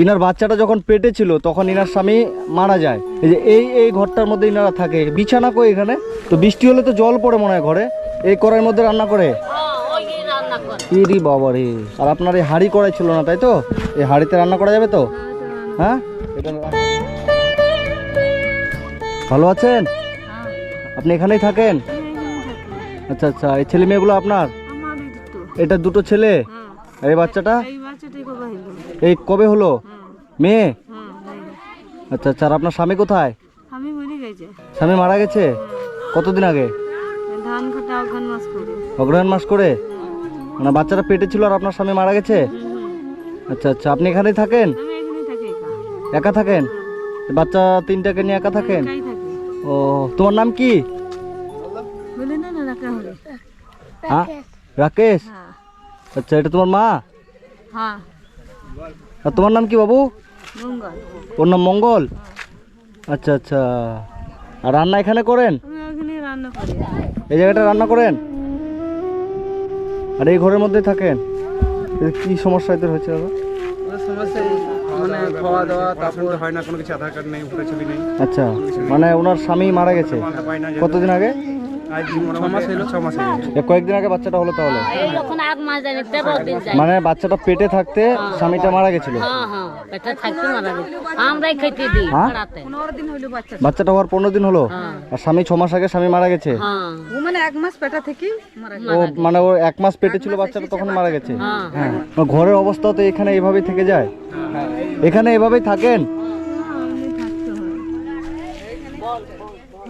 Inner বাচ্চাটা যখন পেটে ছিল তখন ইনার স্বামী মারা যায়। এই যে এই এই ঘরটার মধ্যে ইনারা থাকে। বিছানা কই এখানে? তো বৃষ্টি হলে তো জল পড়ে মনে হয় ঘরে। এই কড়াইয়ের মধ্যে রান্না করে? ইরি বাবা রে। আর আপনার এই হাঁড়ি কড়াই ছিল না তাই তো? এই হাঁড়িতে রান্না করা যাবে তো? হ্যাঁ? এটা ভালো আছেন? আপনি এখানেই থাকেন? আচ্ছা আচ্ছা। এই ছেলে মেয়েগুলো আপনার? এটা দুটো ছেলে? হ্যাঁ। এই বাচ্চাটা? এই কবে হলো? মেয়ে হ্যাঁ আচ্ছা আচ্ছা আর আপনার স্বামী কোথায়? আমি মরে গেছে। স্বামী মারা গেছে? কতদিন আগে? ধান কাটা ওখান মাস করে। অগ্রহায়ণ মাস করে? মানে বাচ্চাটা পেটে ছিল আর আপনার স্বামী মারা গেছে? আচ্ছা আচ্ছা আপনি এখানেই থাকেন? একা। থাকেন? বাচ্চা তিনটাকে নিয়ে একা থাকেন? ও তোমার নাম কি? হলে হ্যাঁ রাকেশ? হ্যাঁ। আচ্ছা এটা তোমার মা? হ্যাঁ। আর তোমার নাম কি বাবু? মঙ্গল। ওর নাম মঙ্গল? আচ্ছা আচ্ছা। আর রান্না এখানে করেন? রান্না এই জায়গাটা রান্না করেন? আর এই ঘরের মধ্যে থাকেন? কি সমস্যা এদের হয়েছে দাদা মানে খাওয়া দাওয়া হয় না কোনো কিছু আধার কার্ড নেই ভোটার ছবি নেই। আচ্ছা। মানে ওনার স্বামী মারা গেছে। কতদিন আগে? কয়েকদিন আগে বাচ্চাটা হলো তাহলে? যায় মানে বাচ্চাটা পেটে থাকতে স্বামীটা মারা গেছিল? হ্যাঁ হ্যাঁ হ্যাঁ? বাচ্চাটা হওয়ার পনেরো দিন হলো? হ্যাঁ। আর স্বামী ছ মাস আগে স্বামী মারা গেছে? হ্যাঁ। ও মানে এক মাস পেটা থেকে মারা ও মানে এক মাস পেটে ছিল বাচ্চাটা তখন মারা গেছে? হ্যাঁ। হ্যাঁ। ঘরের অবস্থা তো এখানে এভাবেই থেকে যায়? এখানে এভাবেই থাকেন?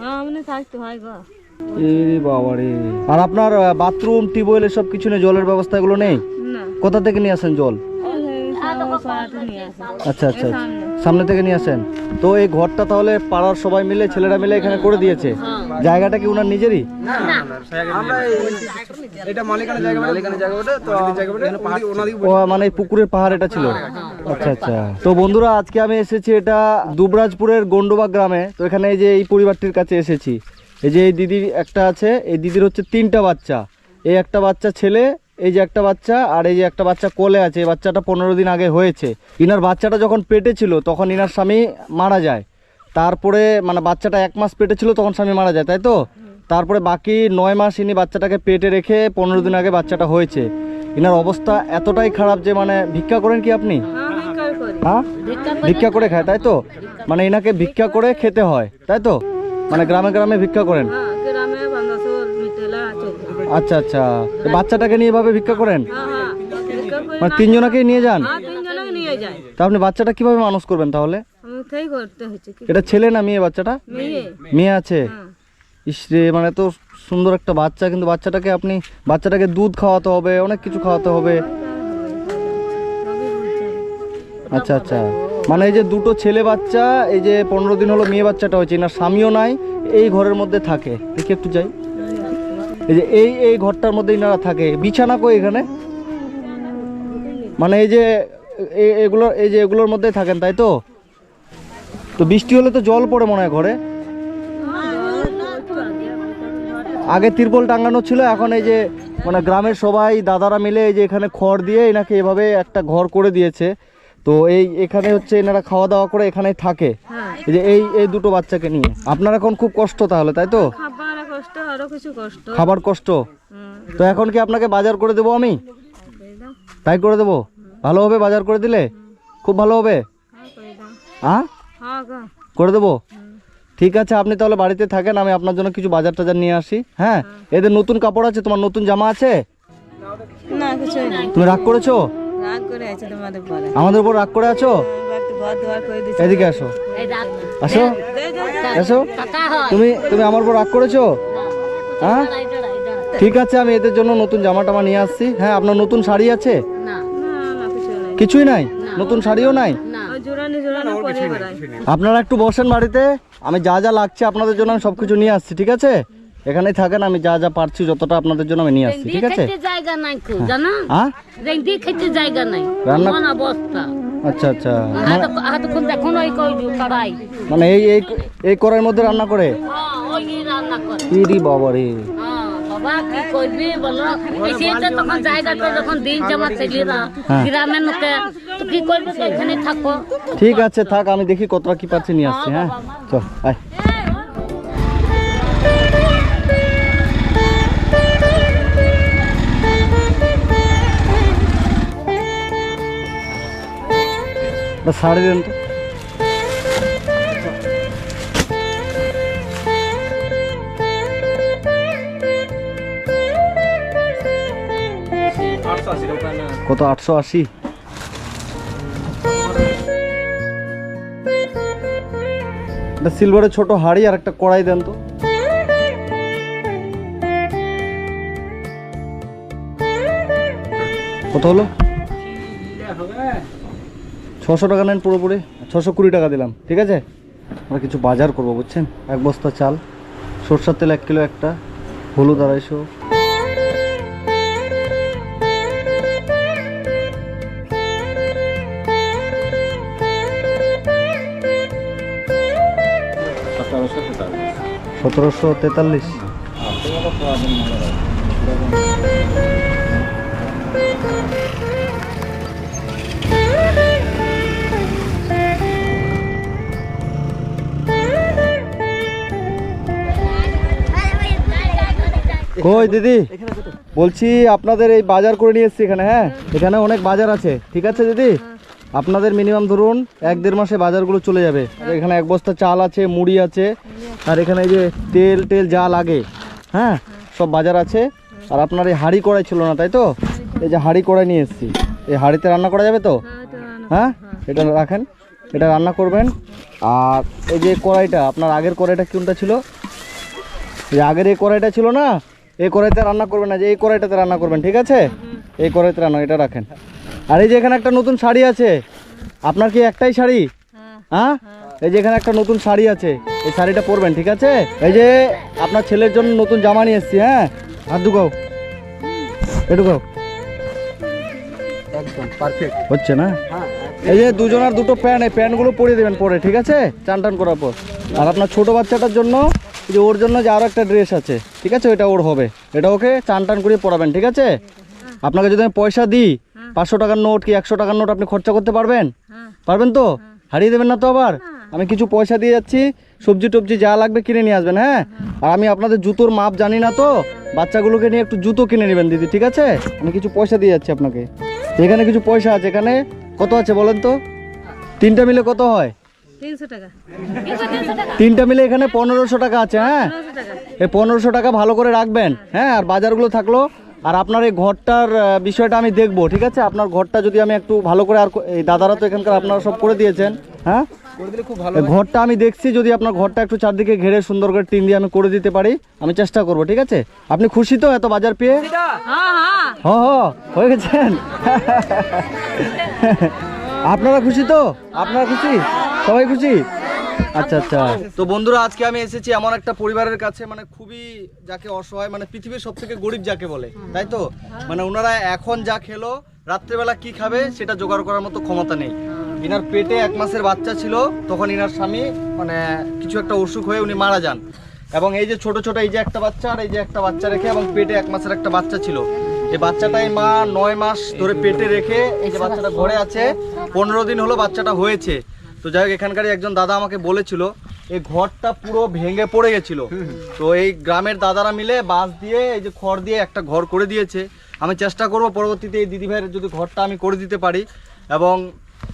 হ্যাঁ মানে থাকতে হয় গো। বাবারে। আর আপনার বাথরুম টিউবওয়েল এসব কিছু নেই জলের ব্যবস্থা এগুলো নেই কোথা থেকে নিয়ে আসেন জল? সরাতে আচ্ছা আচ্ছা। সামনে থেকে নিয়ে আসেন। তো এই ঘরটা তাহলে পাড়ার সবাই মিলে ছেলেরা মিলে এখানে করে দিয়েছে? জায়গাটা কি ওনার নিজেরই? মানে পুকুরের পাহাড় এটা ছিল। আচ্ছা আচ্ছা। তো বন্ধুরা আজকে আমি এসেছি এটা দুবরাজপুরের গন্ডোবা গ্রামে। তো এখানে এই যে এই পরিবারটির কাছে এসেছি। এই যে এই দিদির একটা আছে এই দিদির হচ্ছে তিনটা বাচ্চা। এই একটা বাচ্চা ছেলে এই যে একটা বাচ্চা আর এই যে একটা বাচ্চা কোলে আছে এই বাচ্চাটা পনেরো দিন আগে হয়েছে। ইনার বাচ্চাটা যখন পেটে ছিল তখন ইনার স্বামী মারা যায়। তারপরে মানে বাচ্চাটা এক মাস পেটে ছিল তখন স্বামী মারা যায় তাই তো? তারপরে বাকি নয় মাস ইনি বাচ্চাটাকে পেটে রেখে পনেরো দিন আগে বাচ্চাটা হয়েছে। ইনার অবস্থা এতটাই খারাপ যে মানে ভিক্ষা করেন কি আপনি? হ্যাঁ ভিক্ষা হ্যাঁ? ভিক্ষা করে। খায় তাই তো? মানে এনাকে ভিক্ষা করে খেতে হয় তাই তো? মানে গ্রামে গ্রামে ভিক্ষা করেন? হ্যাঁ আচ্ছা আচ্ছা। বাচ্চাটাকে নিয়ে এভাবে ভিক্ষা করেন? হ্যাঁ হ্যাঁ। মানে নিয়ে যান? তিনজনকে নিয়ে যায়। তা আপনি বাচ্চাটা কীভাবে মানুষ করবেন তাহলে? এটা ছেলে না মেয়ে বাচ্চাটা? মেয়ে। আছে? ইসরে মানে তো সুন্দর একটা বাচ্চা কিন্তু বাচ্চাটাকে আপনি বাচ্চাটাকে দুধ খাওয়াতে হবে অনেক কিছু খাওয়াতে হবে। আচ্ছা আচ্ছা। মানে এই যে দুটো ছেলে বাচ্চা, এই যে পনেরো দিন হলো মেয়ে বাচ্চাটা হয়েছে না স্বামীও নাই, এই ঘরের মধ্যে থাকে। দেখি একটু যাই। এই যে এই এই ঘরটার মধ্যে ইনারা থাকে। বিছানা কই এখানে? মানে এই যে এগুলো, এই যে এগুলোর মধ্যে থাকেন, তাই তো? তো বৃষ্টি হলে তো জল পড়ে মনে হয় ঘরে। আগে তিরপল টাঙানো ছিল, এখন এই যে মানে গ্রামের সবাই দাদারা মিলে এই যে এখানে খড় দিয়ে এনাকে এভাবে একটা ঘর করে দিয়েছে। তো এই এখানে হচ্ছে এনারা খাওয়া দাওয়া করে এখানে থাকে। হ্যাঁ। এই যে এই এই দুটো বাচ্চাকে নিয়ে। আপনার এখন খুব কষ্ট তাহলে তাই তো? খাবার কষ্ট আরও কিছু কষ্ট। খাবার কষ্ট? তো এখন কি আপনাকে বাজার করে দেবো আমি? তাই করে দেবো? ভালো হবে বাজার করে দিলে? খুব ভালো হবে? হ্যাঁ করে দাও। হ্যাঁ হ্যাঁ দেবো? ঠিক আছে আপনি তাহলে বাড়িতে থাকেন আমি আপনার জন্য কিছু বাজার টাজার নিয়ে আসি হ্যাঁ? এদের নতুন কাপড় আছে তোমার নতুন জামা আছে? না কিছু নেই তুমি রাগ করেছ? রাগ করে আছে তোমাদের পরে আমাদের উপর রাগ করে আছো? এদিকে আসো। আসো। আসো। তুমি তুমি আমার উপর রাগ করেছ? হ্যাঁ। ঠিক আছে আমি এদের জন্য নতুন জামা টামা নিয়ে আসছি। হ্যাঁ আপনার নতুন শাড়ি আছে? না। না। না। কিছু নেই কিছুই নাই নতুন শাড়িও নাই। আপনারা একটু বসেন বাড়িতে। আমি যা যা লাগছে আপনাদের জন্য আমি সব কিছু নিয়ে আসছি ঠিক আছে? এখানেই থাকেন আমি যা যা পারছি যতটা আপনাদের জন্য আমি নিয়ে আসছি ঠিক আছে? জায়গা নাই খুব জানো? হ্যাঁ রেন্দি খেতে জায়গা নাই রান্না- অবস্থা? আচ্ছা আচ্ছা। কড়াই মানে এই এই এই মধ্যে রান্না করে? হ্যাঁ ইরি বাবা রে হ্যাঁ, বাবা ঠিক আছে থাক আমি দেখি কতটা কি পাচ্ছি নিয়ে আসছি হ্যাঁ চল আয়। একটা শাড়ি দেন তো। কত, আটশো আশি? একটা সিলভারের ছোট হাড়ি আর একটা কড়াই দেন তো। কত হলো? ছশো টাকা নেন পুরোপুরি, ছশো কুড়ি টাকা দিলাম, ঠিক আছে? আমরা কিছু বাজার করব, বুঝছেন? এক বস্তা চাল, সরষার তেল এক কিলো একটা, হলুদ আড়াইশো। সতেরোশো তেতাল্লিশ। কই দিদি? বলছি আপনাদের এই বাজার করে নিয়ে এসছি এখানে হ্যাঁ? এখানে অনেক বাজার আছে, ঠিক আছে দিদি? আপনাদের মিনিমাম ধরুন এক দেড় মাসে বাজারগুলো চলে যাবে। এখানে এক বস্তা চাল আছে, মুড়ি আছে, আর এখানে এই যে তেল, টেল যা লাগে হ্যাঁ? সব বাজার আছে। আর আপনার এই হাঁড়ি কড়াই ছিল না, তাই তো? এই যে হাঁড়ি কড়াই নিয়ে এসছি। এই হাঁড়িতে রান্না করা যাবে তো? হ্যাঁ? এটা রাখেন, এটা রান্না করবেন। আর এই যে কড়াইটা, আপনার আগের কড়াইটা কোনটা ছিল? এই আগের এই কড়াইটা ছিল না? এই কড়াইতে রান্না করবেন না যে এই কড়াইটাতে রান্না করবেন ঠিক আছে? এই কড়াইতে রান্না এটা রাখেন। আর এই যে এখানে একটা নতুন শাড়ি আছে আপনার কি একটাই শাড়ি? হ্যাঁ। এই যে এখানে একটা নতুন শাড়ি আছে এই শাড়িটা পরবেন ঠিক আছে? এই যে আপনার ছেলের জন্য নতুন জামা নিয়ে এসছি হ্যাঁ? হাত ঢুকাও। এটুকাও একদম পারফেক্ট হচ্ছে না? হ্যাঁ এই যে দুজনের দুটো প্যান্ট এই প্যান্টগুলো পরিয়ে দেবেন পরে ঠিক আছে? চান টান করার পর। আর আপনার ছোট বাচ্চাটার জন্য যে ওর জন্য যে আরও একটা ড্রেস আছে, ঠিক আছে? ওইটা ওর হবে। এটা ওকে চান টান করিয়ে পরাবেন ঠিক আছে? আপনাকে যদি আমি পয়সা দিই, পাঁচশো টাকার নোট কি একশো টাকার নোট আপনি খরচা করতে পারবেন? পারবেন তো? হারিয়ে দেবেন না তো আবার? আমি কিছু পয়সা দিয়ে যাচ্ছি, সবজি টবজি যা লাগবে কিনে নিয়ে আসবেন হ্যাঁ? আর আমি আপনাদের জুতোর মাপ জানি না তো? বাচ্চাগুলোকে নিয়ে একটু জুতো কিনে নেবেন, দিদি, ঠিক আছে? আমি কিছু পয়সা দিয়ে যাচ্ছি আপনাকে। এখানে কিছু পয়সা আছে, এখানে কত আছে বলেন তো? তিনটা মিলে কত হয়? তিনটা মিলে এখানে পনেরোশো টাকা আছে হ্যাঁ? এই পনেরোশো টাকা ভালো করে রাখবেন হ্যাঁ? আর বাজারগুলো থাকল। আর আপনার এই ঘরটার বিষয়টা আমি দেখব ঠিক আছে? আপনার ঘরটা যদি আমি একটু ভালো করে আর এই দাদারা তো এখানকার আপনারা সব করে দিয়েছেন হ্যাঁ? করে দিলে খুব ভালো এই ঘরটা আমি দেখছি যদি আপনার ঘরটা একটু চারদিকে ঘেরে সুন্দর করে টিন দিয়ে আমি করে দিতে পারি আমি চেষ্টা করব ঠিক আছে? আপনি খুশি তো এত বাজার পেয়ে? হ্যাঁ হ্যাঁ। হ হ হয়ে গেছেন? আপনারা খুশি তো? আপনারা খুশি? সবাই খুশি? আচ্ছা আচ্ছা। তো বন্ধুরা, আজকে আমি এসেছি এমন একটা পরিবারের কাছে মানে খুবই যাকে অসহায় মানে পৃথিবীর সব থেকে গরিব যাকে বলে, তাই তো? মানে ওনারা এখন যা খেলো, রাত্রেবেলা কি খাবে সেটা জোগাড় করার মতো ক্ষমতা নেই। ইনার পেটে এক মাসের বাচ্চা ছিল, তখন ইনার স্বামী মানে কিছু একটা অসুখ হয়ে উনি মারা যান। এবং এই যে ছোট ছোট, এই যে একটা বাচ্চা আর এই যে একটা বাচ্চা রেখে এবং পেটে এক মাসের একটা বাচ্চা ছিল। এই বাচ্চাটাই মা নয় মাস ধরে পেটে রেখে এই যে বাচ্চাটা ঘরে আছে, পনেরো দিন হলো বাচ্চাটা হয়েছে। তো যাই হোক এখানকারই একজন দাদা আমাকে বলেছিল এই ঘরটা পুরো ভেঙে পড়ে গেছিল। তো এই গ্রামের দাদারা মিলে বাঁশ দিয়ে এই যে খড় দিয়ে একটা ঘর করে দিয়েছে। আমি চেষ্টা করব পরবর্তীতে এই দিদি ভাইয়ের যদি ঘরটা আমি করে দিতে পারি। এবং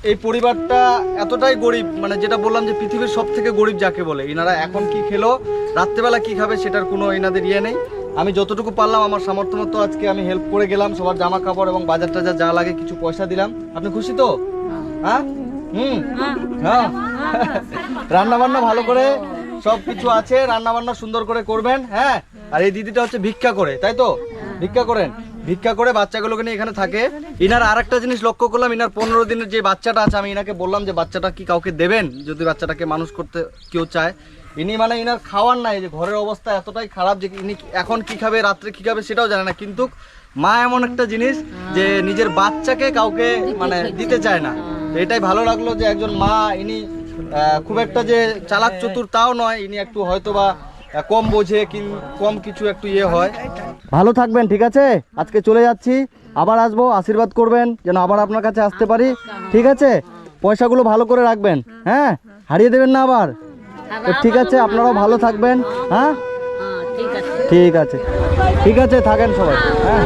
এই পরিবারটা এতটাই গরিব মানে যেটা বললাম যে পৃথিবীর সব থেকে গরিব যাকে বলে এনারা এখন কি খেলো রাত্রেবেলা কি খাবে সেটার কোনো এনাদের ইয়ে নেই। আমি যতটুকু পারলাম আমার সামর্থ্য মতো আজকে আমি হেল্প করে গেলাম। সবার জামা কাপড় এবং বাজার টাজার যা লাগে কিছু পয়সা দিলাম। আপনি খুশি তো? হ্যাঁ? হুম। হ্যাঁ। রান্না বান্না ভালো করে সব কিছু আছে রান্না বান্না সুন্দর করে করবেন হ্যাঁ। আর এই দিদিটা হচ্ছে ভিক্ষা করে তাই তো? ভিক্ষা করেন। ভিক্ষা করে বাচ্চাগুলোকে নিয়ে এখানে থাকে। ইনার আর একটা জিনিস লক্ষ্য করলাম ইনার পনেরো দিনের যে বাচ্চাটা আছে আমি ইনাকে বললাম যে বাচ্চাটা কি কাউকে দেবেন? যদি বাচ্চাটাকে মানুষ করতে কেউ চায়। ইনি মানে ইনার খাওয়ার নাই যে ঘরের অবস্থা এতটাই খারাপ যে ইনি এখন কি খাবে রাত্রে কি খাবে সেটাও জানে না। কিন্তু মা এমন একটা জিনিস যে নিজের বাচ্চাকে কাউকে মানে দিতে চায় না। এটাই ভালো লাগল যে একজন মা ইনি খুব একটা যে চালাক চতুর তাও নয় ইনি একটু হয়তো বা কম বোঝে কি কম কিছু একটু ইয়ে হয়। ভালো থাকবেন ঠিক আছে? আজকে চলে যাচ্ছি আবার আসব আশীর্বাদ করবেন যেন আবার আপনার কাছে আসতে পারি ঠিক আছে? পয়সাগুলো ভালো করে রাখবেন হ্যাঁ? হারিয়ে দেবেন না আবার। তো ঠিক আছে আপনারাও ভালো থাকবেন হ্যাঁ? হ্যাঁ ঠিক আছে। ঠিক আছে। ঠিক আছে থাকেন সবাই হ্যাঁ?